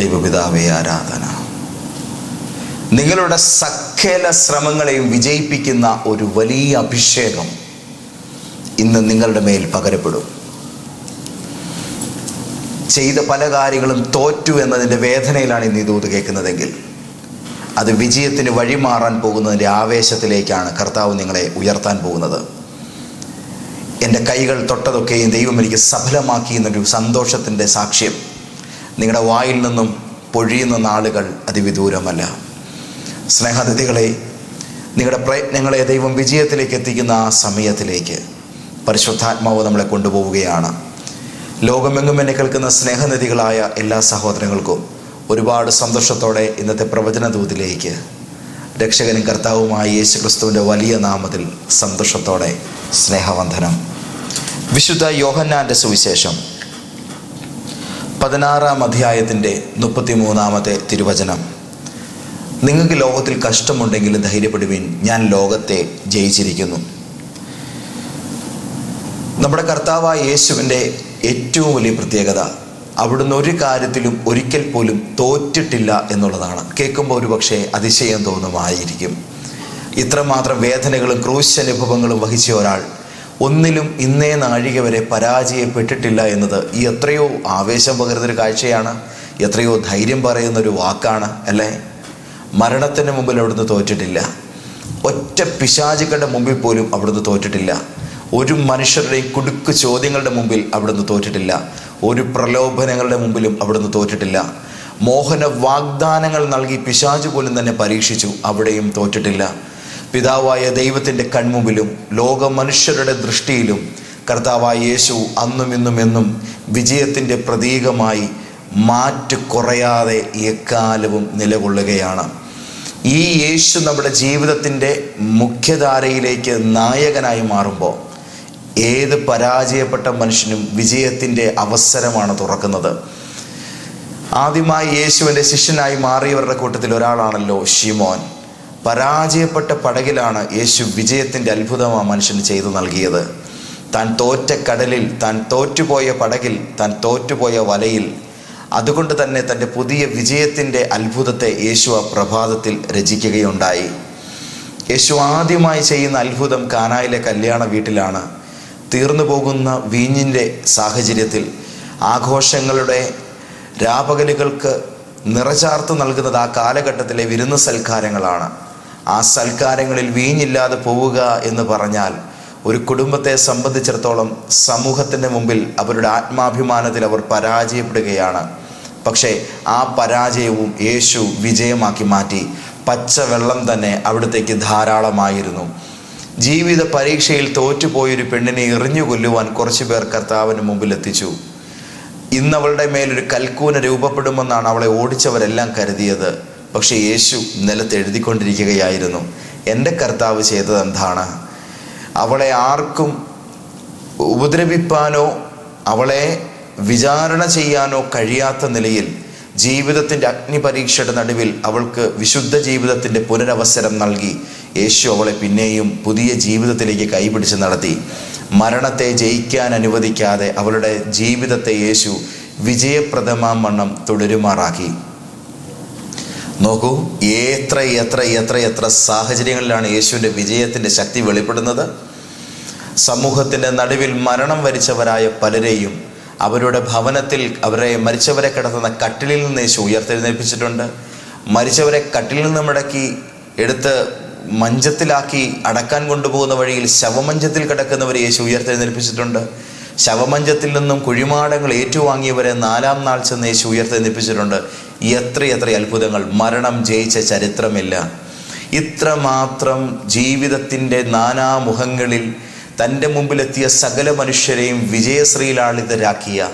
ദൈവപിതാവേ ആരാധന. നിങ്ങളുടെ സകല ശ്രമങ്ങളെയും വിജയിപ്പിക്കുന്ന ഒരു വലിയ അഭിഷേകം ഇന്ന് നിങ്ങളുടെ മേൽ പകരപ്പെടും. ചെയ്ത പല കാര്യങ്ങളും തോറ്റു എന്നതിന്റെ വേദനയിലാണ് ഇന്ന് ദൂത് കേൾക്കുന്നതെങ്കിൽ അത് വിജയത്തിന് വഴിമാറാൻ പോകുന്നതിന്റെ ആവേശത്തിലേക്കാണ് കർത്താവ് നിങ്ങളെ ഉയർത്താൻ പോകുന്നത്. എന്റെ കൈകൾ തൊട്ടതൊക്കെയും ദൈവം എനിക്ക് സഫലമാക്കി എന്നൊരു സന്തോഷത്തിന്റെ സാക്ഷ്യം നിങ്ങളുടെ വായിൽ നിന്നും പൊഴിയുന്ന നാളുകൾ അതിവിദൂരമല്ല. സ്നേഹാതിഥികളെ നിങ്ങളുടെ പ്രയത്നങ്ങളെ ദൈവം വിജയത്തിലേക്ക് എത്തിക്കുന്ന ആ സമയത്തിലേക്ക് പരിശുദ്ധാത്മാവ് നമ്മളെ കൊണ്ടുപോവുകയാണ്. ലോകമെങ്ങും എന്നെ കേൾക്കുന്ന സ്നേഹനിധികളായ എല്ലാ സഹോദരങ്ങൾക്കും ഒരുപാട് സന്തോഷത്തോടെ ഇന്നത്തെ പ്രവചന ദൂതിലേക്ക് രക്ഷകനും കർത്താവുമായ യേശു ക്രിസ്തുവിന്റെ വലിയ നാമത്തിൽ സന്തോഷത്തോടെ സ്നേഹവന്ധനം വിശുദ്ധ യോഹന്നാന്റെ സുവിശേഷം. പതിനാറാം അധ്യായത്തിന്റെ മുപ്പത്തിമൂന്നാമത്തെ തിരുവചനം. നിങ്ങൾക്ക് ലോകത്തിൽ കഷ്ടമുണ്ടെങ്കിലും ധൈര്യപ്പെടുവിൻ ഞാൻ ലോകത്തെ ജയിച്ചിരിക്കുന്നു. നമ്മുടെ കർത്താവായ യേശുവിന്റെ ഏറ്റവും വലിയ പ്രത്യേകത അവിടുന്ന് ഒരു കാര്യത്തിലും ഒരിക്കൽ പോലും തോറ്റിട്ടില്ല എന്നുള്ളതാണ്. കേൾക്കുമ്പോൾ ഒരു പക്ഷേ അതിശയം തോന്നുമായിരിക്കും. ഇത്രമാത്രം വേദനകളും ക്രൂശനുഭവങ്ങളും വഹിച്ച ഒരാൾ ഒന്നിലും ഇന്നേ നാഴിക വരെ പരാജയപ്പെട്ടിട്ടില്ല എന്നത് ഈ എത്രയോ ആവേശം പകരുന്നൊരു കാഴ്ചയാണ് എത്രയോ ധൈര്യം പറയുന്നൊരു വാക്കാണ് അല്ലേ? മരണത്തിന് മുമ്പിൽ അവിടുന്ന് തോറ്റിട്ടില്ല. ഒറ്റ പിശാചുക്കളുടെ മുമ്പിൽ പോലും അവിടുന്ന് തോറ്റിട്ടില്ല. ഒരു മനുഷ്യരുടെയും കുടുക്ക് ചോദ്യങ്ങളുടെ മുമ്പിൽ അവിടുന്ന് തോറ്റിട്ടില്ല. ഒരു പ്രലോഭനങ്ങളുടെ മുമ്പിലും അവിടുന്ന് തോറ്റിട്ടില്ല. മോഹന വാഗ്ദാനങ്ങൾ നൽകി പിശാചു പോലും തന്നെ പരീക്ഷിച്ചു അവിടെയും തോറ്റിട്ടില്ല. പിതാവായ ദൈവത്തിന്റെ കൺമുമ്പിലും ലോക മനുഷ്യരുടെ ദൃഷ്ടിയിലും കർത്താവായ യേശു അന്നും ഇന്നും എന്നും വിജയത്തിന്റെ പ്രതീകമായി മാറ്റ് കുറയാതെ എക്കാലവും നിലകൊള്ളുകയാണ്. ഈ യേശു നമ്മുടെ ജീവിതത്തിന്റെ മുഖ്യധാരയിലേക്ക് നായകനായി മാറുമ്പോൾ ഏത് പരാജയപ്പെട്ട മനുഷ്യനും വിജയത്തിന്റെ അവസരമാണ് തുറക്കുന്നത്. ആദ്യമായി യേശുവിന്റെ ശിഷ്യനായി മാറിയവരുടെ കൂട്ടത്തിൽ ഒരാളാണല്ലോ ഷിമോൻ പരാജയപ്പെട്ട പടകിലാണ് യേശു വിജയത്തിന്റെ അത്ഭുതം ആ മനുഷ്യന് ചെയ്തു നൽകിയത്. താൻ തോറ്റ കടലിൽ താൻ തോറ്റുപോയ പടകിൽ താൻ തോറ്റുപോയ വലയിൽ. അതുകൊണ്ട് തന്നെ തന്റെ പുതിയ വിജയത്തിന്റെ അത്ഭുതത്തെ യേശു ആ പ്രഭാതത്തിൽ രചിക്കുകയുണ്ടായി. യേശു ആദ്യമായി ചെയ്യുന്ന അത്ഭുതം കാനായിലെ കല്യാണ വീട്ടിലാണ്. തീർന്നു പോകുന്ന വീഞ്ഞിന്റെ സാഹചര്യത്തിൽ ആഘോഷങ്ങളുടെ രാപകലുകൾക്ക് നിറചാർത്ത് നൽകുന്നത് ആ കാലഘട്ടത്തിലെ വിരുന്ന് സൽക്കാരങ്ങളാണ്. ആ സൽക്കാരങ്ങളിൽ വീഞ്ഞില്ലാതെ പോവുക എന്ന് പറഞ്ഞാൽ ഒരു കുടുംബത്തെ സംബന്ധിച്ചിടത്തോളം സമൂഹത്തിന്റെ മുമ്പിൽ അവരുടെ ആത്മാഭിമാനത്തിൽ അവർ പരാജയപ്പെടുകയാണ്. പക്ഷേ ആ പരാജയവും യേശു വിജയമാക്കി മാറ്റി പച്ചവെള്ളം തന്നെ അവിടത്തേക്ക് ധാരാളമായിരുന്നു. ജീവിത പരീക്ഷയിൽ തോറ്റുപോയൊരു പെണ്ണിനെ എറിഞ്ഞു കൊല്ലുവാൻ കുറച്ചു പേർ കർത്താവിന് മുമ്പിൽ എത്തിച്ചു. ഇന്നവളുടെ മേലൊരു കൽക്കൂന രൂപപ്പെടുമെന്നാണ് അവളെ ഓടിച്ചവരെല്ലാം കരുതിയത്. പക്ഷെ യേശു നിലത്ത് എഴുതിക്കൊണ്ടിരിക്കുകയായിരുന്നു. എന്റെ കർത്താവ് ചെയ്തത് എന്താണ് അവളെ ആർക്കും ഉപദ്രവിപ്പാനോ അവളെ വിചാരണ ചെയ്യാനോ കഴിയാത്ത നിലയിൽ ജീവിതത്തിന്റെ അഗ്നിപരീക്ഷയുടെ നടുവിൽ അവൾക്ക് വിശുദ്ധ ജീവിതത്തിന്റെ പുനരവസരം നൽകി. യേശു അവളെ പിന്നെയും പുതിയ ജീവിതത്തിലേക്ക് കൈപിടിച്ച് നടത്തി. മരണത്തെ ജയിക്കാൻ അനുവദിക്കാതെ അവളുടെ ജീവിതത്തെ യേശു വിജയപ്രദമാം വണ്ണം തുടരുമാറാക്കി. നോക്കൂ എത്ര എത്ര എത്ര എത്ര സാഹചര്യങ്ങളിലാണ് യേശുവിന്റെ വിജയത്തിന്റെ ശക്തി വെളിപ്പെടുന്നത്? സമൂഹത്തിന്റെ നടുവിൽ മരണം വരിച്ചവരായ പലരെയും അവരുടെ ഭവനത്തിൽ അവരെ മരിച്ചവരെ കിടത്തുന്ന കട്ടിലിൽ നിന്ന് യേശു ഉയർത്തെഴുന്നേൽപ്പിച്ചിട്ടുണ്ട്. മരിച്ചവരെ കട്ടിലിൽ നിന്ന് മടക്കി എടുത്ത് മഞ്ചത്തിലാക്കി അടക്കാൻ കൊണ്ടുപോകുന്ന വഴിയിൽ ശവമഞ്ചത്തിൽ കിടക്കുന്നവരെ യേശു ഉയർത്തെഴുന്നേൽപ്പിച്ചിട്ടുണ്ട്. ശവമഞ്ചത്തിൽ നിന്നും കുഴിമാടങ്ങൾ ഏറ്റുവാങ്ങിയവരെ നാലാം നാൾ ചെന്ന് യേശു ഉയർത്തെഴുന്നേൽപ്പിച്ചിട്ടുണ്ട്. എത്രയെത്ര അത്ഭുതങ്ങൾ. മരണം ജയിച്ച ചരിത്രമില്ല. ഇത്രമാത്രം ജീവിതത്തിന്റെ നാനാമുഖങ്ങളിൽ തന്റെ മുമ്പിലെത്തിയ സകല മനുഷ്യരെയും വിജയശ്രീലാളിതരാക്കിയ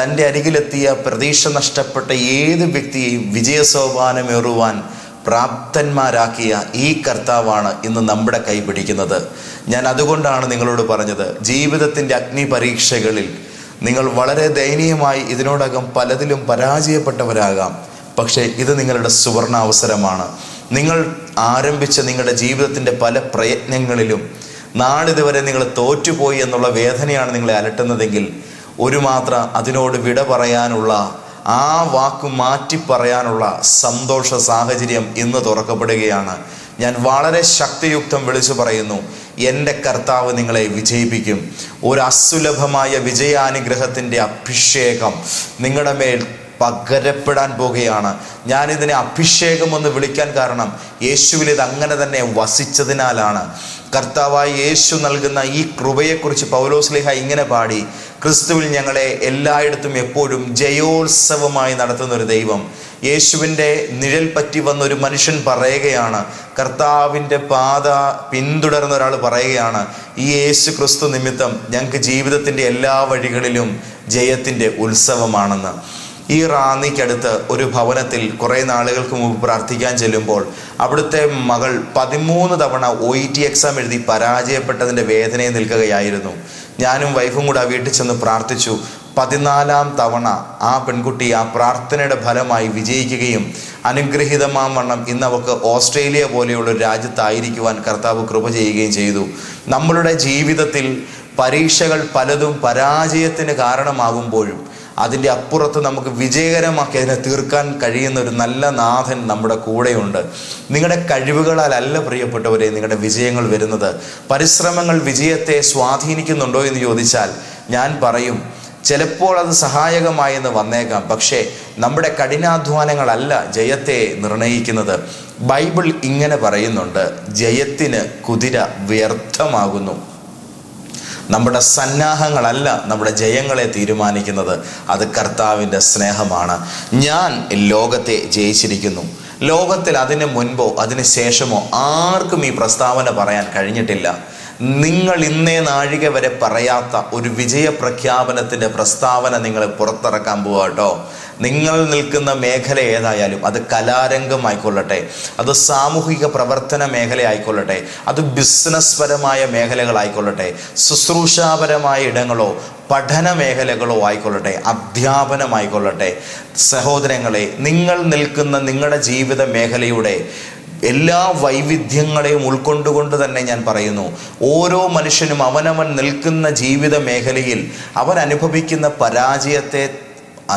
തന്റെ അരികിലെത്തിയ പ്രതീക്ഷ നഷ്ടപ്പെട്ട ഏത് വ്യക്തിയെയും വിജയസോപാനമേറുവാൻ പ്രാപ്തന്മാരാക്കിയ ഈ കർത്താവാണ് ഇന്ന് നമ്മുടെ കൈ പിടിക്കുന്നത് ഞാൻ അതുകൊണ്ടാണ് നിങ്ങളോട് പറഞ്ഞത് ജീവിതത്തിന്റെ അഗ്നി പരീക്ഷകളിൽ നിങ്ങൾ വളരെ ദയനീയമായി ഇതിനോടകം പലതിലും പരാജയപ്പെട്ടവരാകാം. പക്ഷേ ഇത് നിങ്ങളുടെ സുവർണ അവസരമാണ് നിങ്ങൾ ആരംഭിച്ച നിങ്ങളുടെ ജീവിതത്തിന്റെ പല പ്രയത്നങ്ങളിലും നാളിതുവരെ നിങ്ങൾ തോറ്റുപോയി എന്നുള്ള വേദനയാണ് നിങ്ങളെ അലട്ടുന്നതെങ്കിൽ ഒരു മാത്രം അതിനോട് വിട പറയാനുള്ള ആ വാക്ക് മാറ്റി പറയാനുള്ള സന്തോഷ സാഹചര്യം ഇന്ന് തുറക്കപ്പെടുകയാണ്. ഞാൻ വളരെ ശക്തിയുക്തം വിളിച്ചു പറയുന്നു. എന്റെ കർത്താവ് നിങ്ങളെ വിജയിപ്പിക്കും. ഒരു അസുലഭമായ വിജയാനുഗ്രഹത്തിന്റെ അഭിഷേകം നിങ്ങളുടെ മേൽ പകരപ്പെടാൻ പോകുകയാണ്. ഞാനിതിനെ അഭിഷേകം എന്ന് വിളിക്കാൻ കാരണം യേശുവിൽ ഇത് അങ്ങനെ തന്നെ വസിച്ചതിനാലാണ്. കർത്താവായ യേശു നൽകുന്ന ഈ കൃപയെക്കുറിച്ച് പൗലോസ്ലിഹ ഇങ്ങനെ പാടി ക്രിസ്തുവിൽ ഞങ്ങളെ എല്ലായിടത്തും എപ്പോഴും ജയോത്സവമായി നടത്തുന്ന ഒരു ദൈവം. യേശുവിന്റെ നിഴൽ പറ്റി വന്ന ഒരു മനുഷ്യൻ പറയുകയാണ്. കർത്താവിന്റെ പാത പിന്തുടർന്ന ഒരാൾ പറയുകയാണ്. ഈ യേശു ക്രിസ്തു നിമിത്തം ഞങ്ങൾക്ക് ജീവിതത്തിന്റെ എല്ലാ വഴികളിലും ജയത്തിന്റെ ഉത്സവമാണെന്ന്. ഈ റാന്നിക്കടുത്ത് ഒരു ഭവനത്തിൽ കുറേ നാളുകൾക്ക് മുമ്പ് പ്രാർത്ഥിക്കാൻ ചെല്ലുമ്പോൾ അവിടുത്തെ മകൾ പതിമൂന്ന് തവണ ഒ എക്സാം എഴുതി പരാജയപ്പെട്ടതിന്റെ വേദനയിൽ നിൽക്കുകയായിരുന്നു. ഞാനും വൈഫും കൂടെ ആ വീട്ടിൽ ചെന്ന് പ്രാർത്ഥിച്ചു. പതിനാലാം തവണ ആ പെൺകുട്ടി ആ പ്രാർത്ഥനയുടെ ഫലമായി വിജയിക്കുകയും അനുഗ്രഹീതമാം വണ്ണം ഇന്ന് അവക്ക് ഓസ്ട്രേലിയ പോലെയുള്ള ഒരു രാജ്യത്തായിരിക്കുവാൻ കർത്താവ് കൃപ ചെയ്യുകയും ചെയ്തു. നമ്മളുടെ ജീവിതത്തിൽ പരീക്ഷകൾ പലതും പരാജയത്തിന് കാരണമാകുമ്പോഴും അതിന്റെ അപ്പുറത്ത് നമുക്ക് വിജയകരമാക്കി അതിനെ തീർക്കാൻ കഴിയുന്ന ഒരു നല്ല നാഥൻ നമ്മുടെ കൂടെയുണ്ട്. നിങ്ങളുടെ കഴിവുകളാലല്ല പ്രിയപ്പെട്ടവരെ നിങ്ങളുടെ വിജയങ്ങൾ വരുന്നത്. പരിശ്രമങ്ങൾ വിജയത്തെ സ്വാധീനിക്കുന്നുണ്ടോ എന്ന് ചോദിച്ചാൽ ഞാൻ പറയും ചിലപ്പോൾ അത് സഹായകമായെന്ന് വന്നേക്കാം. പക്ഷേ നമ്മുടെ കഠിനാധ്വാനങ്ങളല്ല ജയത്തെ നിർണയിക്കുന്നത്. ബൈബിൾ ഇങ്ങനെ പറയുന്നുണ്ട് ജയത്തിന് കുതിര വ്യർത്ഥമാകുന്നു. നമ്മുടെ സന്നാഹങ്ങളല്ല നമ്മുടെ ജയങ്ങളെ തീരുമാനിക്കുന്നത്. അത് കർത്താവിന്റെ സ്നേഹമാണ്. ഞാൻ ലോകത്തെ ജയിച്ചിരിക്കുന്നു. ലോകത്തിൽ അതിന് മുൻപോ അതിന് ശേഷമോ ആർക്കും ഈ പ്രസ്താവന പറയാൻ കഴിഞ്ഞിട്ടില്ല. നിങ്ങൾ ഇന്നേ നാഴിക വരെ പറയാത്ത ഒരു വിജയ പ്രഖ്യാപനത്തിന്റെ പ്രസ്താവന നിങ്ങൾ പുറത്തിറക്കാൻ പോവാ കേട്ടോ. നിങ്ങൾ നിൽക്കുന്ന മേഖല ഏതായാലും അത് കലാരംഗം ആയിക്കൊള്ളട്ടെ അത് സാമൂഹിക പ്രവർത്തന മേഖല ആയിക്കൊള്ളട്ടെ അത് ബിസിനസ് പരമായ മേഖലകളായിക്കൊള്ളട്ടെ ശുശ്രൂഷാപരമായ ഇടങ്ങളോ പഠന മേഖലകളോ ആയിക്കൊള്ളട്ടെ അധ്യാപനമായിക്കൊള്ളട്ടെ. സഹോദരങ്ങളെ നിങ്ങൾ നിൽക്കുന്ന നിങ്ങളുടെ ജീവിത മേഖലയുടെ എല്ലാ വൈവിധ്യങ്ങളെയും ഉൾക്കൊണ്ടുകൊണ്ട് തന്നെ ഞാൻ പറയുന്നു ഓരോ മനുഷ്യനും അവനവൻ നിൽക്കുന്ന ജീവിത മേഖലയിൽ അവൻ അനുഭവിക്കുന്ന പരാജയത്തെ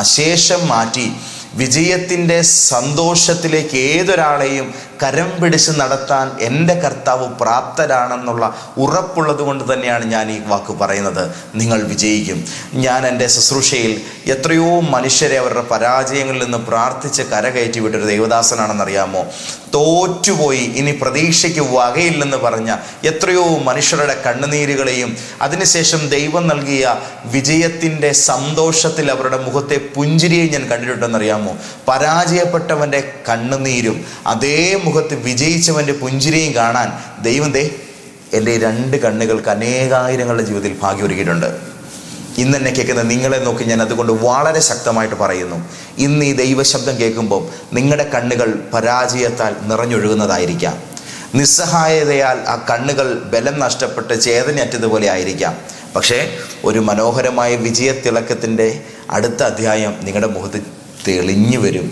അശേഷം മാറ്റി വിജയത്തിന്റെ സന്തോഷത്തിലേക്ക് ഏതൊരാളെയും കരം പിടിച്ച് നടത്താൻ എന്റെ കർത്താവ് പ്രാപ്തരാണെന്നുള്ള ഉറപ്പുള്ളത് കൊണ്ട് തന്നെയാണ് ഞാൻ ഈ വാക്ക് പറയുന്നത്. നിങ്ങൾ വിജയിക്കും. ഞാൻ എന്റെ ശുശ്രൂഷയിൽ എത്രയോ മനുഷ്യരെ അവരുടെ പരാജയങ്ങളിൽ നിന്ന് പ്രാർത്ഥിച്ച് കരകയറ്റി വിട്ടൊരു ദേവദാസനാണെന്നറിയാമോ? തോറ്റുപോയി. ഇനി പ്രതീക്ഷയ്ക്ക് വകയില്ലെന്ന് പറഞ്ഞ എത്രയോ മനുഷ്യരുടെ കണ്ണുനീരുകളെയും അതിനുശേഷം ദൈവം നൽകിയ വിജയത്തിന്റെ സന്തോഷത്തിൽ അവരുടെ മുഖത്തെ പുഞ്ചിരിയെ ഞാൻ കണ്ടിട്ടുണ്ടെന്നറിയാമോ? പരാജയപ്പെട്ടവന്റെ കണ്ണുനീരും അതേ മുഖത്ത് വിജയിച്ചവന്റെ പുഞ്ചിരിയും കാണാൻ ദൈവം ദേ എന്റെ രണ്ട് കണ്ണുകൾക്ക് അനേകായിരങ്ങളുടെ ജീവിതത്തിൽ ഭാഗ്യം ഒരുക്കിയിട്ടുണ്ട് ഇന്ന് എന്നെ കേൾക്കുന്ന നിങ്ങളെ നോക്കി ഞാൻ അതുകൊണ്ട് വളരെ ശക്തമായിട്ട് പറയുന്നു. ഇന്ന് ഈ ദൈവശബ്ദം കേൾക്കുമ്പോൾ നിങ്ങളുടെ കണ്ണുകൾ പരാജയത്താൽ നിറഞ്ഞൊഴുകുന്നതായിരിക്കാം. നിസ്സഹായതയാൽ ആ കണ്ണുകൾ ബലം നഷ്ടപ്പെട്ട് ചേതനയറ്റതുപോലെ ആയിരിക്കാം. പക്ഷേ ഒരു മനോഹരമായ വിജയത്തിളക്കത്തിന്റെ അടുത്ത അധ്യായം നിങ്ങളുടെ മുഖത്ത് തെളിഞ്ഞു വരും.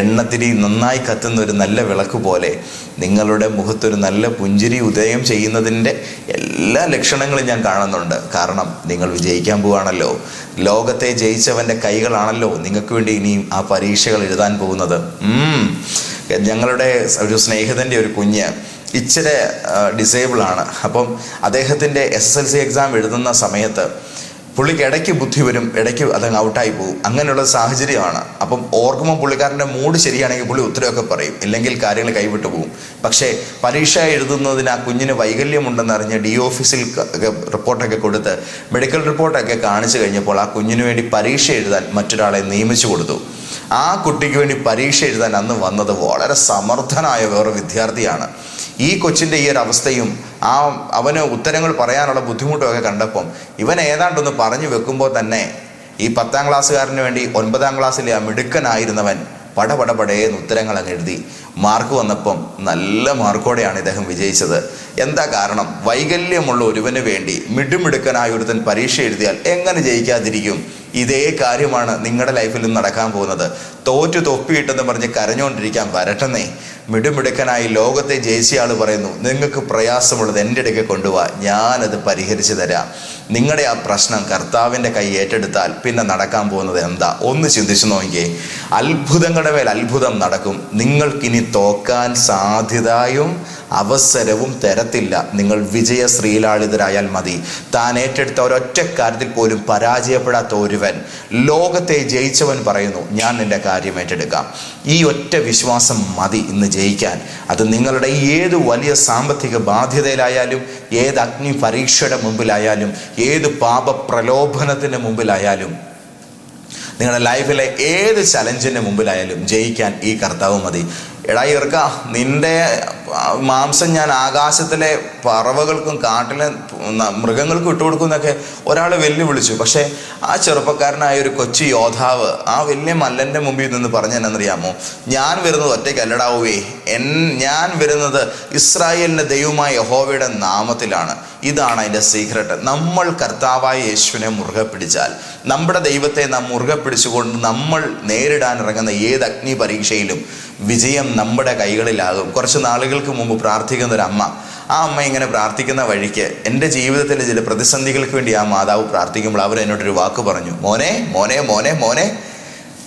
എണ്ണത്തിരി നന്നായി കത്തുന്ന ഒരു നല്ല വിളക്ക് പോലെ നിങ്ങളുടെ മുഖത്തൊരു നല്ല പുഞ്ചിരി ഉദയം ചെയ്യുന്നതിന്റെ എല്ലാ ലക്ഷണങ്ങളും ഞാൻ കാണുന്നുണ്ട്. കാരണം നിങ്ങൾ വിജയിക്കാൻ പോവാണല്ലോ. ലോകത്തെ ജയിച്ചവന്റെ കൈകളാണല്ലോ നിങ്ങൾക്ക് വേണ്ടി ഇനിയും ആ പരീക്ഷകൾ എഴുതാൻ പോകുന്നത്. ഞങ്ങളുടെ ഒരു സ്നേഹിതന്റെ ഒരു കുഞ്ഞ് ഇച്ചിരി ഡിസേബിളാണ് അപ്പം അദ്ദേഹത്തിന്റെ S S L C exam എഴുതുന്ന സമയത്ത് പുള്ളിക്ക് ഇടയ്ക്ക് ബുദ്ധി വരും ഇടയ്ക്ക് അതങ്ങ് ഔട്ടായി പോകും. അങ്ങനെയുള്ള സാഹചര്യമാണ്. അപ്പം ഓർക്കുമ്പോൾ പുള്ളിക്കാരന്റെ മൂഡ് ശരിയാണെങ്കിൽ പുള്ളി ഉത്തരവൊക്കെ പറയും. ഇല്ലെങ്കിൽ കാര്യങ്ങൾ കൈവിട്ടു പോകും. പക്ഷേ പരീക്ഷ എഴുതുന്നതിന് ആ കുഞ്ഞിന് വൈകല്യമുണ്ടെന്ന് അറിഞ്ഞ് ഡി ഓഫീസിൽ റിപ്പോർട്ടൊക്കെ കൊടുത്ത് മെഡിക്കൽ റിപ്പോർട്ടൊക്കെ കാണിച്ചു കഴിഞ്ഞപ്പോൾ ആ കുഞ്ഞിന് വേണ്ടി പരീക്ഷ എഴുതാൻ മറ്റൊരാളെ നിയമിച്ചു കൊടുത്തു. ആ കുട്ടിക്ക് വേണ്ടി പരീക്ഷ എഴുതാൻ അന്ന് വന്നത് വളരെ സമർത്ഥനായ വേറെ വിദ്യാർത്ഥിയാണ്. ഈ കൊച്ചിന്റെ ഈ ഒരു അവസ്ഥയും ആ അവന് ഉത്തരങ്ങൾ പറയാനുള്ള ബുദ്ധിമുട്ടുമൊക്കെ കണ്ടപ്പം ഇവൻ ഏതാണ്ടൊന്ന് പറഞ്ഞു വെക്കുമ്പോൾ തന്നെ ഈ പത്താം ക്ലാസ്സുകാരന് വേണ്ടി ഒൻപതാം ക്ലാസ്സിലെ ആ മിടുക്കനായിരുന്നവൻ പടപടപടേന്ന് ഉത്തരങ്ങൾ അങ്ങ് എഴുതി. മാർക്ക് വന്നപ്പം നല്ല മാർക്കോടെയാണ് ഇദ്ദേഹം വിജയിച്ചത്. എന്താ കാരണം? വൈകല്യമുള്ള ഒരുവന് വേണ്ടി മിടുമിടുക്കനായ ഒരുത്തൻ പരീക്ഷ എഴുതിയാൽ എങ്ങനെ ജയിക്കാതിരിക്കും? ഇതേ കാര്യമാണ് നിങ്ങളുടെ ലൈഫിലും നടക്കാൻ പോകുന്നത്. തോറ്റു തൊപ്പിയിട്ടെന്ന് പറഞ്ഞ് കരഞ്ഞുകൊണ്ടിരിക്കാൻ വരട്ടെന്നേ. മിടുമിടുക്കനായി ലോകത്തെ ജയിച്ച ആൾ പറയുന്നു നിങ്ങൾക്ക് പ്രയാസമുള്ളത് എന്റെ ഇടയ്ക്ക് കൊണ്ടുപോവാ ഞാനത് പരിഹരിച്ചു തരാം. നിങ്ങളുടെ ആ പ്രശ്നം കർത്താവിന്റെ കൈ ഏറ്റെടുത്താൽ പിന്നെ നടക്കാൻ പോകുന്നത് എന്താ? ഒന്ന് ചിന്തിച്ചു നോക്കിയേ. അത്ഭുതങ്ങളുടെ മേൽ അത്ഭുതം നടക്കും. നിങ്ങൾക്കിനി തോക്കാൻ സാധ്യതയും അവസരവും തരത്തില്ല. നിങ്ങൾ വിജയ ശ്രീലാളിതരായാൽ മതി. താൻ ഏറ്റെടുത്ത ഒരൊറ്റ കാര്യത്തിൽ പോലും പരാജയപ്പെടാത്ത ഒരുവൻ. ലോകത്തെ ജയിച്ചവൻ പറയുന്നു ഞാൻ നിന്റെ കാര്യം ഏറ്റെടുക്കാം ഈ ഒറ്റ വിശ്വാസം മതി ഇന്ന് ജയിക്കാൻ. അത് നിങ്ങളുടെ ഏത് വലിയ സാമ്പത്തിക ബാധ്യതയിലായാലും ഏത് അഗ്നി പരീക്ഷയുടെ മുമ്പിലായാലും ഏത് പാപ പ്രലോഭനത്തിന് മുമ്പിലായാലും നിങ്ങളുടെ ലൈഫിലെ ഏത് ചലഞ്ചിന്റെ മുമ്പിലായാലും ജയിക്കാൻ ഈ കർത്താവ് മതി. എടാ ഇവർക്ക നിന്റെ മാംസം ഞാൻ ആകാശത്തിലെ പറവകൾക്കും കാട്ടിലെ മൃഗങ്ങൾക്കും ഇട്ടുകൊടുക്കും എന്നൊക്കെ ഒരാൾ വെല്ലുവിളിച്ചു. പക്ഷേ ആ ചെറുപ്പക്കാരനായ ഒരു കൊച്ചു യോദ്ധാവ് ആ വലിയ മല്ലന്റെ മുമ്പിൽ നിന്ന് പറഞ്ഞു എന്നറിയാമോ ഞാൻ വരുന്നത് ഒറ്റയ്ക്കല്ലടാവേ എൻ ഞാൻ വരുന്നത് ഇസ്രായേലിന്റെ ദൈവമായ യഹോവയുടെ നാമത്തിലാണ്. ഇതാണ് അതിന്റെ സീക്രട്ട് നമ്മൾ കർത്താവായ യേശുവിനെ മുറുകെ പിടിച്ചാൽ നമ്മുടെ ദൈവത്തെ നാം മുറുകെ പിടിച്ചുകൊണ്ട് നമ്മൾ നേരിടാൻ ഇറങ്ങുന്ന ഏത് അഗ്നി പരീക്ഷയിലും വിജയം നമ്മുടെ കൈകളിലാകും. കുറച്ച് നാളുകൾക്ക് മുമ്പ് പ്രാർത്ഥിക്കുന്ന ഒരു അമ്മ ആ അമ്മ ഇങ്ങനെ പ്രാർത്ഥിക്കുന്ന വഴിക്ക് എന്റെ ജീവിതത്തിലെ ചില പ്രതിസന്ധികൾക്ക് വേണ്ടി ആ മാതാവ് പ്രാർത്ഥിക്കുമ്പോൾ അവർ എന്നോടൊരു വാക്ക് പറഞ്ഞു. മോനെ മോനെ മോനെ മോനെ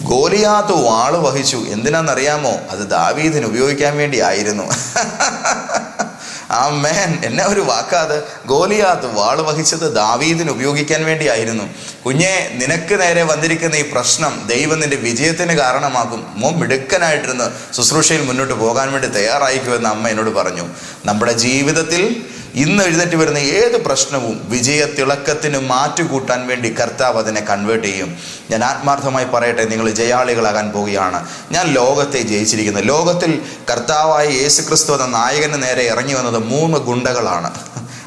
ഗോലിയാത്ത് വാൾ വഹിച്ചു. എന്തിനാണെന്നറിയാമോ? അത് ദാവീദിന് ഉപയോഗിക്കാൻ വേണ്ടി ആയിരുന്നു. ആ മേൻ എന്നെ ഒരു വാക്കാത് ഗോലിയാത്ത് വാൾ വഹിച്ചത് ദാവീദിന് ഉപയോഗിക്കാൻ വേണ്ടിയായിരുന്നു. കുഞ്ഞെ നിനക്ക് നേരെ വന്നിരിക്കുന്ന ഈ പ്രശ്നം ദൈവം നിന്റെ വിജയത്തിന് കാരണമാകും മോ മിടുക്കനായിട്ടിരുന്ന് ശുശ്രൂഷയിൽ മുന്നോട്ട് പോകാൻ വേണ്ടി തയ്യാറായിക്കുമെന്ന് അമ്മ എന്നോട് പറഞ്ഞു. നമ്മുടെ ജീവിതത്തിൽ ഇന്ന് എഴുന്നേറ്റ് വരുന്ന ഏത് പ്രശ്നവും വിജയ തിളക്കത്തിന് മാറ്റുകൂട്ടാൻ വേണ്ടി കർത്താവ് അതിനെ കൺവേർട്ട് ചെയ്യും. ഞാൻ ആത്മാർത്ഥമായി പറയട്ടെ നിങ്ങൾ ജയാളികളാകാൻ പോവുകയാണ്. ഞാൻ ലോകത്തെ ജയിച്ചിരിക്കുന്നത് ലോകത്തിൽ കർത്താവായ യേശു ക്രിസ്തു എന്ന നായകന് നേരെ ഇറങ്ങി വന്നത് മൂന്ന് ഗുണ്ടകളാണ്.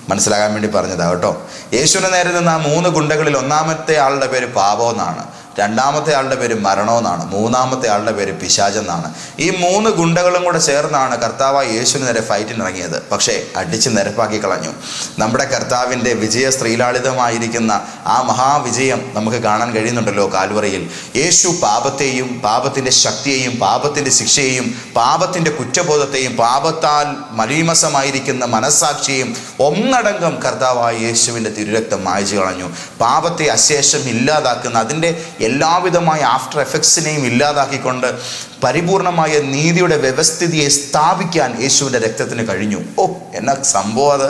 മനസ്സിലാകാൻ വേണ്ടി പറഞ്ഞതാ കേട്ടോ. യേശുവിന് നേരെ നിന്ന് ആ മൂന്ന് ഗുണ്ടകളിൽ ഒന്നാമത്തെ ആളുടെ പേര് പാപം എന്നാണ് രണ്ടാമത്തെ ആളുടെ പേര് മരണമെന്നാണ് മൂന്നാമത്തെ ആളുടെ പേര് പിശാചെന്നാണ്. ഈ മൂന്ന് ഗുണ്ടകളും കൂടെ ചേർന്നാണ് കർത്താവ് യേശുവിന് നേരെ ഫൈറ്റിന് ഇറങ്ങിയത് പക്ഷേ അടിച്ച് നിരപ്പാക്കി കളഞ്ഞു. നമ്മുടെ കർത്താവിന്റെ വിജയ സ്ത്രീലാളിതമായിരിക്കുന്ന ആ മഹാവിജയം നമുക്ക് കാണാൻ കഴിയുന്നുണ്ടല്ലോ കാൽവറയിൽ. യേശു പാപത്തെയും പാപത്തിന്റെ ശക്തിയെയും പാപത്തിന്റെ ശിക്ഷയെയും പാപത്തിന്റെ കുറ്റബോധത്തെയും പാപത്താൽ മലീമസമായിരിക്കുന്ന മനസ്സാക്ഷിയെയും ഒന്നടങ്കം കർത്താവായ യേശുവിന്റെ തിരുരക്തം മായച്ചു കളഞ്ഞു. പാപത്തെ അശേഷം ഇല്ലാതാക്കുന്ന അതിന്റെ എല്ലാവിധമായ ആഫ്റ്റർ എഫക്ട്സിനെയും ഇല്ലാതാക്കിക്കൊണ്ട് പരിപൂർണമായ നീതിയുടെ വ്യവസ്ഥിതിയെ സ്ഥാപിക്കാൻ യേശുവിന്റെ രക്തത്തിന് കഴിഞ്ഞു. ഓ എന്ന സംഭവം അത്?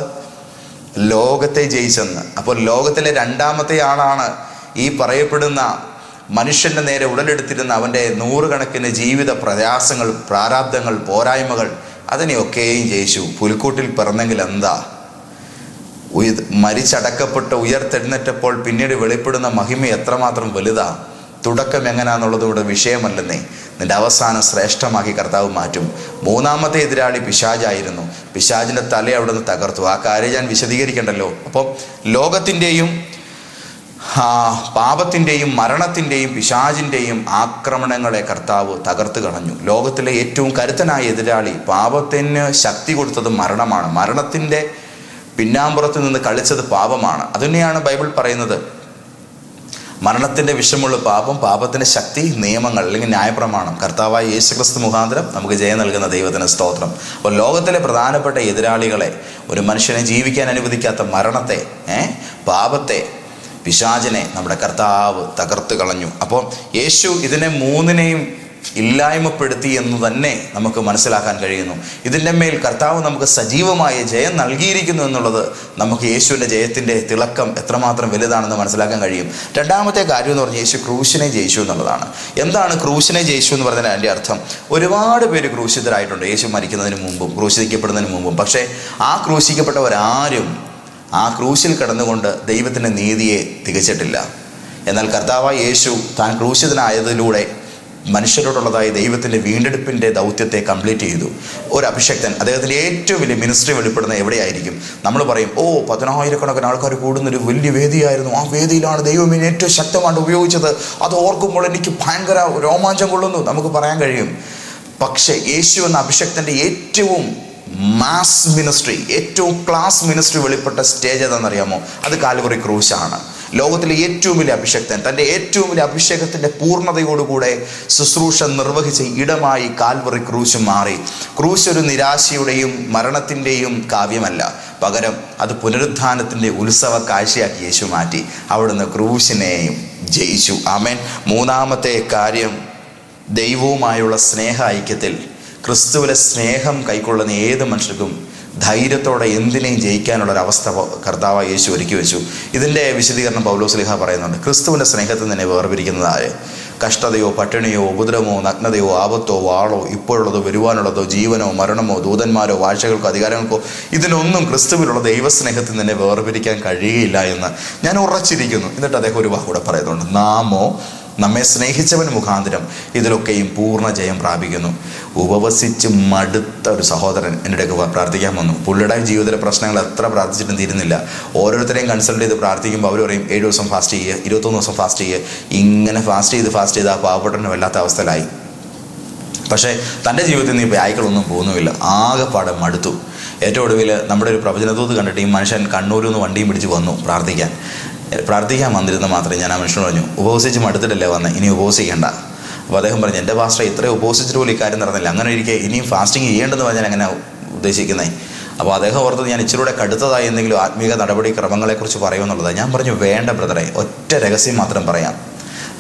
ലോകത്തെ ജയിച്ചെന്ന്. അപ്പോൾ ലോകത്തിലെ രണ്ടാമത്തെ ആളാണ് ഈ പറയപ്പെടുന്ന മനുഷ്യന്റെ നേരെ ഉടലെടുത്തിരുന്ന അവന്റെ നൂറുകണക്കിന് ജീവിത പ്രയാസങ്ങൾ പ്രാരാബ്ദങ്ങൾ പോരായ്മകൾ അതിനെയൊക്കെയും ജയിച്ചു. പുൽക്കൂട്ടിൽ പിറന്നെങ്കിൽ എന്താ? മരിച്ചടക്കപ്പെട്ട് ഉയർത്തെഴുന്നേറ്റപ്പോൾ പിന്നീട് വെളിപ്പെടുന്ന മഹിമ എത്രമാത്രം വലുതാ? തുടക്കം എങ്ങനെയാന്നുള്ളത് ഇവിടെ വിഷയമല്ലെന്നേ. നിന്റെ അവസാനം ശ്രേഷ്ഠമാക്കി കർത്താവ് മാറ്റും. മൂന്നാമത്തെ എതിരാളി പിശാജായിരുന്നു പിശാജിന്റെ തല അവിടെ നിന്ന് തകർത്തു. ആ കാര്യം ഞാൻ വിശദീകരിക്കണ്ടല്ലോ. അപ്പം ലോകത്തിന്റെയും പാപത്തിന്റെയും മരണത്തിന്റെയും പിശാജിന്റെയും ആക്രമണങ്ങളെ കർത്താവ് തകർത്ത് കളഞ്ഞു. ലോകത്തിലെ ഏറ്റവും കരുത്തനായ എതിരാളി പാപത്തിന് ശക്തി കൊടുത്തത് മരണമാണ്. മരണത്തിന്റെ പിന്നാമ്പുറത്ത് നിന്ന് കളിച്ചത് പാപമാണ്. അതുതന്നെയാണ് ബൈബിൾ പറയുന്നത്. മരണത്തിന്റെ വിഷമുള്ള പാപം പാപത്തിന്റെ ശക്തി നിയമങ്ങൾ അല്ലെങ്കിൽ ന്യായപ്രമാണം. കർത്താവായ യേശുക്രിസ്തു മുഖാന്തരം നമുക്ക് ജയം നൽകുന്ന ദൈവത്തിന് സ്തോത്രം. അപ്പോൾ ലോകത്തിലെ പ്രധാനപ്പെട്ട എതിരാളികളെ ഒരു മനുഷ്യനെ ജീവിക്കാൻ അനുവദിക്കാത്ത മരണത്തെ പാപത്തെ പിശാചിനെ നമ്മുടെ കർത്താവ് തകർത്ത് കളഞ്ഞു. അപ്പോൾ യേശു ഇതിനെ മൂന്നിനെയും ഇല്ലായ്മപ്പെടുത്തി എന്ന് തന്നെ നമുക്ക് മനസ്സിലാക്കാൻ കഴിയുന്നു. ഇതിന്റെ മേൽ കർത്താവ് നമുക്ക് സജീവമായ ജയം നൽകിയിരിക്കുന്നു എന്നുള്ളത് നമുക്ക് യേശുവിന്റെ ജയത്തിന്റെ തിളക്കം എത്രമാത്രം വലുതാണെന്ന് മനസ്സിലാക്കാൻ കഴിയും. രണ്ടാമത്തെ കാര്യം എന്ന് പറഞ്ഞാൽ യേശു ക്രൂശിനെ ജയിച്ചു എന്നുള്ളതാണ്. എന്താണ് ക്രൂശിനെ ജയിച്ചു എന്ന് പറഞ്ഞാൽ അതിന്റെ അർത്ഥം ഒരുപാട് പേര് ക്രൂശിതരായിട്ടുണ്ട്. യേശു മരിക്കുന്നതിന് മുമ്പും ക്രൂശിക്കപ്പെടുന്നതിന് മുമ്പും. പക്ഷേ ആ ക്രൂശിക്കപ്പെട്ടവരാരും ആ ക്രൂശിൽ കടന്നുകൊണ്ട് ദൈവത്തിന്റെ നീതിയെ തികച്ചിട്ടില്ല. എന്നാൽ കർത്താവായ യേശു താൻ ക്രൂശിതനായതിലൂടെ മനുഷ്യരോടുള്ളതായ ദൈവത്തിന്റെ വീണ്ടെടുപ്പിന്റെ ദൗത്യത്തെ കംപ്ലീറ്റ് ചെയ്തു. ഒരു അഭിഷക്തൻ അദ്ദേഹത്തിന്റെ ഏറ്റവും വലിയ മിനിസ്ട്രി വെളിപ്പെടുന്ന എവിടെയായിരിക്കും? നമ്മൾ പറയും ഓ പതിനായിരക്കണക്കിന് ആൾക്കാർ കൂടുന്നൊരു വലിയ വേദിയായിരുന്നു. ആ വേദിയിലാണ് ദൈവം ഏറ്റവും ശക്തമായിട്ട് ഉപയോഗിച്ചത്. അത് ഓർക്കുമ്പോൾ എനിക്ക് ഭയങ്കര രോമാഞ്ചം കൊള്ളുന്നു. നമുക്ക് പറയാൻ കഴിയും. പക്ഷേ യേശു എന്ന അഭിഷക്തന്റെ ഏറ്റവും മാസ് മിനിസ്ട്രി ഏറ്റവും ക്ലാസ് മിനിസ്ട്രി വെളിപ്പെട്ട സ്റ്റേജ് ഏതാണെന്നറിയാമോ? അത് കാലുകുറി ക്രൂശാണ്. ലോകത്തിലെ ഏറ്റവും വലിയ അഭിഷക്തൻ തന്റെ ഏറ്റവും വലിയ അഭിഷേകത്തിന്റെ പൂർണതയോടുകൂടെ ശുശ്രൂഷ നിർവഹിച്ച ഇടമായി കാൽവറി ക്രൂശ് മാറി. ക്രൂശ് ഒരു നിരാശയുടെയും മരണത്തിന്റെയും കാവ്യമല്ല. പകരം അത് പുനരുത്ഥാനത്തിന്റെ ഉത്സവ കാഴ്ചയാക്കി യേശു മാറ്റി. അവിടുന്ന് ക്രൂശിനെയും ജയിച്ചു. ആമേൻ. മൂന്നാമത്തെ കാര്യം ദൈവവുമായുള്ള സ്നേഹ ഐക്യത്തിൽ ക്രിസ്തുവിലെ സ്നേഹം കൈക്കൊള്ളുന്ന ഏത് മനുഷ്യർക്കും ധൈര്യത്തോടെ എന്തിനേയും ജയിക്കാനുള്ള ഒരു അവസ്ഥ കർത്താവ് യേശു ഒരുക്കി വെച്ചു. ഇതിന്റെ വിശദീകരണം പൗലോസ്ലിഹ പറയുന്നുണ്ട്. ക്രിസ്തുവിന്റെ സ്നേഹത്തിൽ തന്നെ വേർപിരിക്കുന്നത് ആര്? കഷ്ടതയോ പട്ടിണിയോ ഉപദ്രവമോ നഗ്നതയോ ആപത്തോ വാളോ ഇപ്പോഴുള്ളതോ വരുവാനുള്ളതോ ജീവനോ മരണമോ ദൂതന്മാരോ വാഴ്ചകൾക്കോ അധികാരങ്ങൾക്കോ ഇതിനൊന്നും ക്രിസ്തുവിലുള്ള ദൈവസ്നേഹത്തിൽ തന്നെ വേർപിരിക്കാൻ കഴിയുകയില്ല എന്ന് ഞാൻ ഉറച്ചിരിക്കുന്നു. എന്നിട്ട് അദ്ദേഹം ഒരു വാക്കൂടെ പറയുന്നുണ്ട്. നാമോ നമ്മെ സ്നേഹിച്ചവൻ മുഖാന്തരം ഇതിലൊക്കെയും പൂർണ ജയം പ്രാപിക്കുന്നു. ഉപവസിച്ച് മടുത്ത ഒരു സഹോദരൻ എന്റെ അടുക്ക് പ്രാർത്ഥിക്കാൻ വന്നു. പുള്ളിയുടെ ജീവിതത്തിലെ പ്രശ്നങ്ങൾ എത്ര പ്രാർത്ഥിച്ചിട്ടും തീരുന്നില്ല. ഓരോരുത്തരെയും കൺസൾട്ട് ചെയ്ത് പ്രാർത്ഥിക്കുമ്പോൾ അവർ പറയും ഏഴ് ദിവസം ഫാസ്റ്റ് ചെയ്യുക ഇരുപത്തൊന്ന് ദിവസം ഫാസ്റ്റ് ചെയ്യുക ഇങ്ങനെ ഫാസ്റ്റ് ചെയ്ത് ഫാസ്റ്റ് ചെയ്ത് ആ പാവപ്പെട്ടന് വല്ലാത്ത അവസ്ഥയിലായി. പക്ഷേ തന്റെ ജീവിതത്തിൽ നിന്ന് ഇപ്പോൾ അയക്കളൊന്നും പോകുന്നുമില്ല. ആകെപ്പാടെ മടുത്തു. ഏറ്റവും ഒടുവിൽ നമ്മുടെ ഒരു പ്രവചനത്തോത് കണ്ടിട്ട് ഈ മനുഷ്യൻ കണ്ണൂരിൽ നിന്ന് വണ്ടിയും പിടിച്ച് വന്നു പ്രാർത്ഥിക്കാൻ. പ്രാർത്ഥിക്കാൻ വന്നിരുന്ന മാത്രമേ ഞാൻ ആ മനുഷ്യനോട് പറഞ്ഞു ഉപവസിച്ച് മടുത്തിട്ടല്ലേ വന്നത് ഇനി ഉപവസിക്കേണ്ട. അപ്പോൾ അദ്ദേഹം പറഞ്ഞു എന്റെ പാസ്റ്റർ ഇത്രയും ഉപവസിച്ചിട്ട് പോലും ഇക്കാര്യം നടന്നില്ല. അങ്ങനെ ഇരിക്കെ ഇനിയും ഫാസ്റ്റിംഗ് ചെയ്യേണ്ടെന്ന് പറഞ്ഞാൽ അങ്ങനെ ഉദ്ദേശിക്കുന്നത് അപ്പോൾ അദ്ദേഹം ഓർത്തത് ഞാൻ ഇച്ചിരൂടെ കടുത്തതായി എന്തെങ്കിലും ആത്മീയ നടപടി ക്രമങ്ങളെക്കുറിച്ച് പറയുമെന്നുള്ളതാണ് ഞാൻ പറഞ്ഞു വേണ്ട ബ്രദറെ ഒറ്റ രഹസ്യം മാത്രം പറയാം.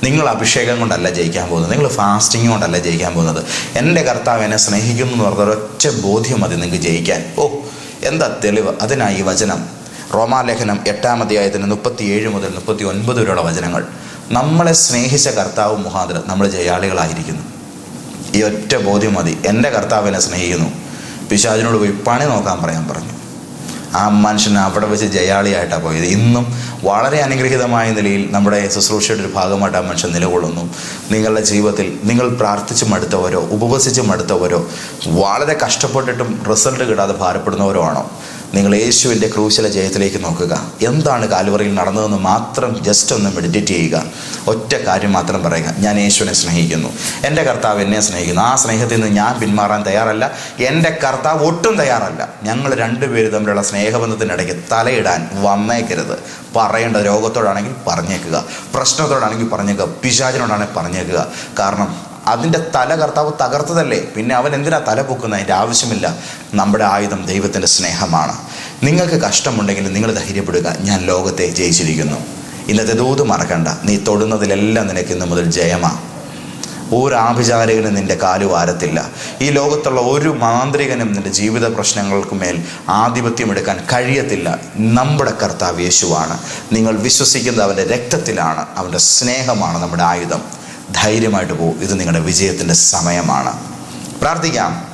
നിങ്ങൾ അഭിഷേകം കൊണ്ടല്ല ജയിക്കാൻ പോകുന്നത് നിങ്ങൾ ഫാസ്റ്റിംഗ് കൊണ്ടല്ല ജയിക്കാൻ പോകുന്നത്. എന്റെ കർത്താവ് എന്നെ സ്നേഹിക്കുന്നു എന്ന് പറഞ്ഞ ഒരൊറ്റ ബോധ്യം മതി നിങ്ങൾക്ക് ജയിക്കാൻ. ഓ എന്താ തെളിവ്? അതിനായി വചനം. റോമാലേഖനം എട്ടാം അധ്യായത്തിന് മുപ്പത്തിയേഴ് മുതൽ മുപ്പത്തി ഒൻപത് വരെയുള്ള വചനങ്ങൾ. നമ്മളെ സ്നേഹിച്ച കർത്താവ് മുഖാന്തരം നമ്മൾ ജയാളികളായിരിക്കുന്നു. ഈ ഒറ്റ ബോധ്യം മതി. എന്റെ കർത്താവ് എന്നെ സ്നേഹിക്കുന്നു. പിശാചിനോട് പോയി പണി നോക്കാൻ പറയാൻ പറഞ്ഞു. ആ മനുഷ്യൻ അവിടെ വെച്ച് ജയാളിയായിട്ടാണ് പോയത്. ഇന്നും വളരെ അനുഗ്രഹീതമായ നിലയിൽ നമ്മുടെ ശുശ്രൂഷയുടെ ഒരു ഭാഗമായിട്ട് ആ മനുഷ്യൻ നിലകൊള്ളുന്നു. നിങ്ങളുടെ ജീവിതത്തിൽ നിങ്ങൾ പ്രാർത്ഥിച്ച് മടുത്തവരോ ഉപവസിച്ച് മടുത്തവരോ വളരെ കഷ്ടപ്പെട്ടിട്ടും റിസൾട്ട് കിട്ടാതെ ഭാരപ്പെടുന്നവരോ ആണോ? നിങ്ങൾ യേശുവിന്റെ ക്രൂശല ജയത്തിലേക്ക് നോക്കുക. എന്താണ് കാലുവറയിൽ നടന്നതെന്ന് മാത്രം ജസ്റ്റ് ഒന്ന് മെഡിറ്റേറ്റ് ചെയ്യുക. ഒറ്റ കാര്യം മാത്രം പറയുക. ഞാൻ യേശുവിനെ സ്നേഹിക്കുന്നു. എന്റെ കർത്താവ് എന്നെ സ്നേഹിക്കുന്നു. ആ സ്നേഹത്തിൽ നിന്ന് ഞാൻ പിന്മാറാൻ തയ്യാറല്ല. എന്റെ കർത്താവ് ഒട്ടും തയ്യാറല്ല. ഞങ്ങൾ രണ്ടുപേരും തമ്മിലുള്ള സ്നേഹബന്ധത്തിനിടയ്ക്ക് തലയിടാൻ വന്നേക്കരുത്. പറയേണ്ട രോഗത്തോടാണെങ്കിൽ പറഞ്ഞേക്കുക. പ്രശ്നത്തോടാണെങ്കിൽ പറഞ്ഞേക്കുക. പിശാചിനോടാണെങ്കിൽ പറഞ്ഞേക്കുക. കാരണം അതിന്റെ തല കർത്താവ് തകർത്തതല്ലേ? പിന്നെ അവൻ എന്തിനാ തല പൊക്കുന്നത്? അതിന്റെ ആവശ്യമില്ല. നമ്മുടെ ആയുധം ദൈവത്തിന്റെ സ്നേഹമാണ്. നിങ്ങൾക്ക് കഷ്ടമുണ്ടെങ്കിൽ നിങ്ങൾ ധൈര്യപ്പെടുക. ഞാൻ ലോകത്തെ ജയിച്ചിരിക്കുന്നു. ഇന്നത്തെ ദൂത് മറക്കണ്ട. നീ തൊടുന്നതിലെല്ലാം നിനക്ക് ഇന്ന് മുതൽ ജയമാണ് ഒരു നിന്റെ കാലു വാരത്തില്ല ഈ ലോകത്തുള്ള ഒരു മാന്ത്രികനും നിന്റെ ജീവിത പ്രശ്നങ്ങൾക്ക് മേൽ ആധിപത്യം എടുക്കാൻ കഴിയത്തില്ല. നമ്മുടെ കർത്താവ് യേശുവാണ്. നിങ്ങൾ വിശ്വസിക്കുന്നത് അവന്റെ രക്തത്തിലാണ്. അവന്റെ സ്നേഹമാണ് നമ്മുടെ ആയുധം. ധൈര്യമായിട്ട് പോകും ഇത് നിങ്ങളുടെ വിജയത്തിന്റെ സമയമാണ്. പ്രാർത്ഥിക്കാം.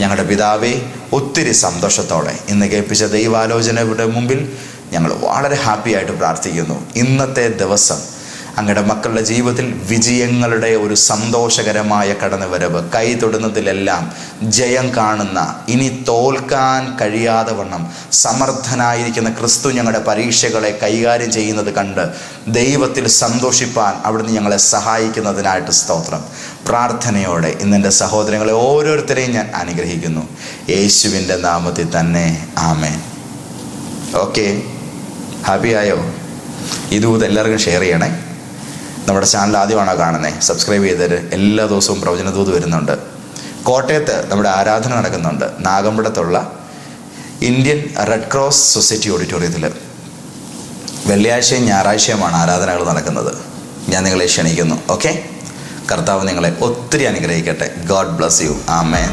ഞങ്ങളുടെ പിതാവേ ഒത്തിരി സന്തോഷത്തോടെ ഇന്ന് കേൾപ്പിച്ച ദൈവാലോചനയുടെ മുമ്പിൽ ഞങ്ങൾ വളരെ ഹാപ്പിയായിട്ട് പ്രാർത്ഥിക്കുന്നു. ഇന്നത്തെ ദിവസം അങ്ങയുടെ മക്കളുടെ ജീവിതത്തിൽ വിജയങ്ങളുടെ ഒരു സന്തോഷകരമായ കടന്നുവരവ്. കൈ തൊടുന്നതിലെല്ലാം ജയം കാണുന്ന ഇനി തോൽക്കാൻ കഴിയാതെ വണ്ണം സമർത്ഥനായിരിക്കുന്ന ക്രിസ്തു ഞങ്ങളുടെ പരീക്ഷകളെ കൈകാര്യം ചെയ്യുന്നത് കണ്ട് ദൈവത്തിൽ സന്തോഷിപ്പാൻ അവിടുന്ന് ഞങ്ങളെ സഹായിക്കുന്നതിനായിട്ട് സ്തോത്രം. പ്രാർത്ഥനയോടെ ഇന്നെന്റെ സഹോദരങ്ങളെ ഓരോരുത്തരെയും ഞാൻ അനുഗ്രഹിക്കുന്നു. യേശുവിന്റെ നാമത്തിൽ തന്നെ. ആമേൻ. ഓക്കെ. ഹാപ്പി ആയോ? ഇതും എല്ലാവർക്കും ഷെയർ ചെയ്യണേ. നമ്മുടെ ചാനൽ ആദ്യമാണോ കാണുന്നത് സബ്സ്ക്രൈബ് ചെയ്തത് എല്ലാ ദിവസവും പ്രവചനദൂത് വരുന്നുണ്ട്. കോട്ടയത്ത് നമ്മുടെ ആരാധന നടക്കുന്നുണ്ട്. നാഗമ്പടത്തുള്ള ഇന്ത്യൻ റെഡ് ക്രോസ് സൊസൈറ്റി ഓഡിറ്റോറിയത്തിൽ വെള്ളിയാഴ്ചയും ഞായറാഴ്ചയുമാണ് ആരാധനകൾ നടക്കുന്നത്. ഞാൻ നിങ്ങളെ ക്ഷണിക്കുന്നു. ഓക്കെ കർത്താവ് നിങ്ങളെ ഒത്തിരി അനുഗ്രഹിക്കട്ടെ. God bless you amen